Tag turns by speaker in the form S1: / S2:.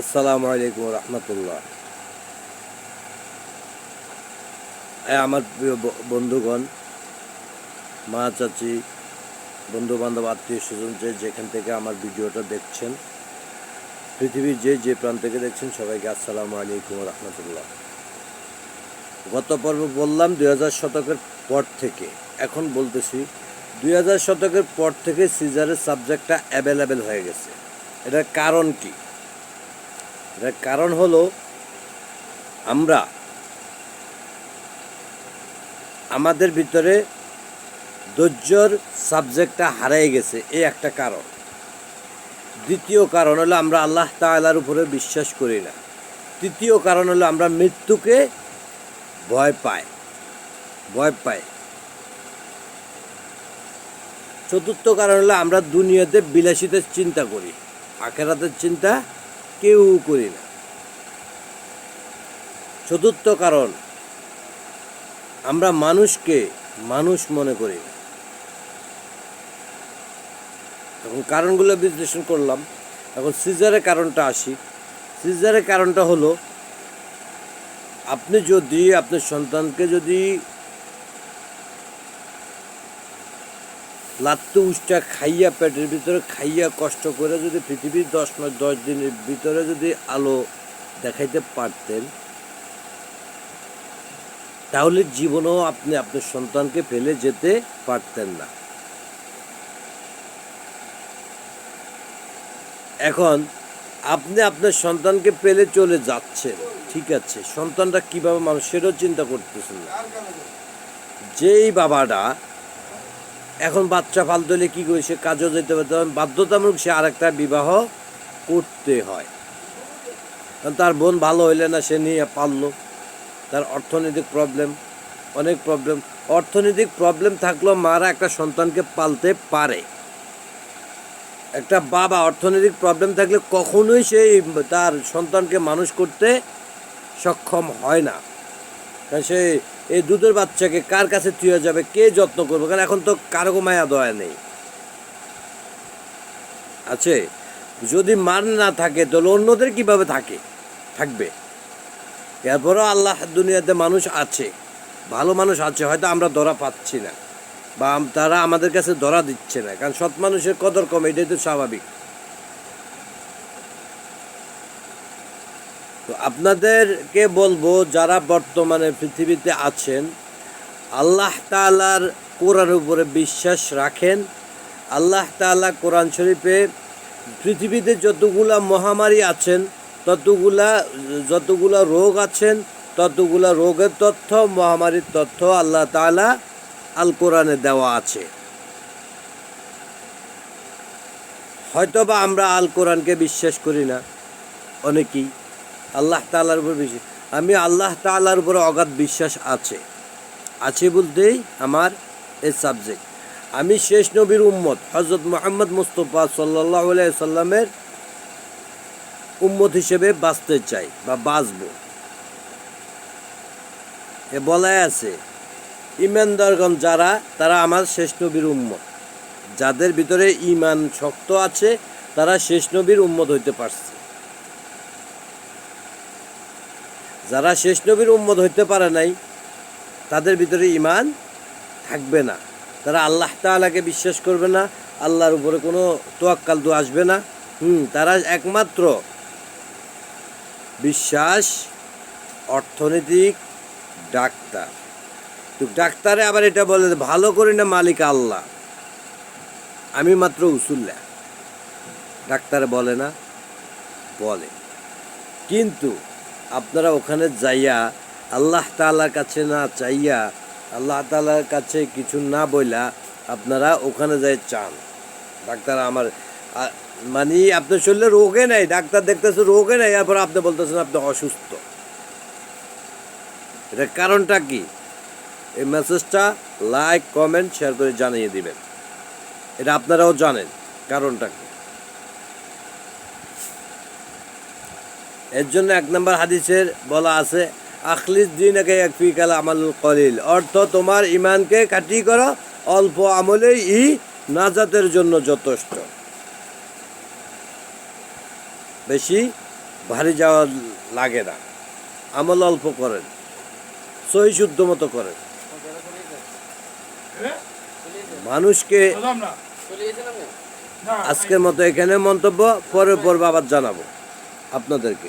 S1: আসসালামু আলাইকুম রহমতুল্লাহ। আমার প্রিয় বন্ধুগণ, মা, চাচি বন্ধু বান্ধব আত্মীয় স্বজন যে যেখান থেকে আমার ভিডিওটা দেখছেন, পৃথিবীর যে যে প্রান্ত থেকে দেখছেন, সবাইকে আসসালামু আলাইকুম রহমতুল্লাহ। গত পর্ব বললাম দুই হাজার শতকের পর থেকে, এখন বলতেছি দুই হাজার শতকের পর থেকে সিজারের সাবজেক্টটা অ্যাভেলেবেল হয়ে গেছে। এটার কারণ কি? এটার কারণ হলো আমরা আমাদের ভিতরে ধৈর্যর সাবজেক্টটা হারিয়ে গেছে, এই একটা কারণ। দ্বিতীয় কারণ হলো আমরা আল্লাহ তাআলার উপরে বিশ্বাস করি না। তৃতীয় কারণ হলো আমরা মৃত্যুকে ভয় পাই ভয় পাই। চতুর্থ কারণ হলো আমরা দুনিয়াতে বিলাসিতের চিন্তা করি, আখেরাতের চিন্তা কেউ করি না। চতুর্থ কারণ, আমরা মানুষকে মানুষ মনে করি না। এখন কারণগুলো বিশ্লেষণ করলাম। এখন সিজারের কারণটা আসি। সিজারের কারণটা হলো, আপনি যদি, আপনার সন্তানকে যদি লাত্তু উষ্টা খাইয়া পেটের ভিতরে খাইয়া কষ্ট করে যদি পৃথিবীর দশ নয়, দশ দিনের ভিতরে যদি আলো দেখাইতে পারতেন, তাহলে জীবনেও আপনি আপনার সন্তানকে ফেলে যেতে পারতেন না। এখন আপনি আপনার সন্তানকে পেলে চলে যাচ্ছেন, ঠিক আছে সন্তানটা কীভাবে মানুষ সেটাও চিন্তা করতেছেন না। যেই বাবাটা এখন বাচ্চা ফালতে হলে কী করে সে কাজও যেতে পারতে? হবে, বাধ্যতামূলক সে আরেকটা বিবাহ করতে হয়। কারণ তার বোন ভালো হইলে না সে নিয়ে পারল তার অর্থনৈতিক প্রবলেম অনেক প্রবলেম অর্থনৈতিক প্রবলেম থাকলেও মারা একটা সন্তানকে পালতে পারে। একটা বাবা অর্থনৈতিক প্রবলেম থাকলে কখনোই সেই তার সন্তানকে মানুষ করতে সক্ষম হয় না। কারণ সে এই দুধের বাচ্চাকে কার কাছে থুয়ে যাবে, কে যত্ন করবে? কারণ এখন তো কারও মায়া দয়া নেই। আছে? যদি মান না থাকে, তাহলে অন্যদের কীভাবে থাকে? থাকবে। এরপরও আল্লাহ দুনিয়াতে মানুষ আছে। ভালো মানুষ আছে, হয়তো আমরা ধরা পাচ্ছি না। বা তারা আমাদের কাছে ধরা দিচ্ছে না। কারণ সৎ মানুষের কদর কম, এটাই তো স্বাভাবিক। তো আপনাদেরকে বলব, যারা বর্তমানে পৃথিবীতে আছেন, আল্লাহ তাআলার কোরআন উপরে বিশ্বাস রাখেন। আল্লাহ তাআলা কোরআন শরীফে পৃথিবীতে যতগুলা মহামারী আছেন, ততগুলা, যতগুলা রোগ আছেন, ততগুলা রোগের তথ্য, মহামারীর তথ্য আল্লাহ তাআলা আল কোরআনে দেওয়া আছে। হয়তোবা আমরা আল কোরআনকে বিশ্বাস করি না, অনেকেই। আল্লাহ তাআলার উপর বিশ্বাস। আমি আল্লাহ তাআলার উপরে অগাধ বিশ্বাস আছে। আছে বলতেই আমার এই সাবজেক্ট আমি শেষ নবীর উম্মত হজরত মোহাম্মদ মুস্তফা সাল্লাহ সাল্লামের উম্মত হিসেবে বাঁচতে চাই বা বাঁচব। এ বলাই আছে ইমানদারগণ যারা, তারা আমার শেষ নবীর উম্মত। যাদের ভিতরে ইমান শক্ত আছে, তারা শেষ নবীর উম্মত হইতে পারছে। যারা শেষ নবীর উম্মত হইতে পারে নাই, তাদের ভিতরে ইমান থাকবে না। তারা আল্লাহ তাআলাকে বিশ্বাস করবে না, আল্লাহর উপরে কোনো তোয়াক্কাল দু আসবে না। হুম, তারা একমাত্র বিশ্বাস, অর্থনৈতিক ডাক্তার। তো ডাক্তারে আবার এটা বলে ভালো করি না মালিক আল্লাহ। আমি মাত্র উসুল্লা। ডাক্তারে বলে না, বলে। কিন্তু আপনারা ওখানে যাইয়া আল্লাহ তাআলার কাছে না চাইয়া, আল্লাহ তাআলার কাছে কিছু না বইলা আপনারা ওখানে যাই চান। ডাক্তার আমার মানে আপনার শরীরে রোগে নেই, ডাক্তার দেখতেছে রোগে নেই, এরপর আপনি বলতেছেন আপনি অসুস্থ। এটার কারণটা কি? এই মেসেজটা লাইক, কমেন্ট, শেয়ার করে জানিয়ে দিবেন। এটা আপনারাও জানেন, কারণটা কি? এর জন্য এক নম্বর হাদিসের বলা আছে, আখলিস দিন একে ফিকাল আমাল কলিল। অর্থ, তোমার ইমানকে কাটি করো, অল্প আমলেই ই নাজাতের জন্য যথেষ্ট। বেশি ভারী যাওয়া লাগে না। আমল অল্প করেন, সহি শুদ্ধ মতো করেন। মানুষকে আজকের মতো এখানে মন্তব্য পরে পর আবার জানাব আপনাদেরকে।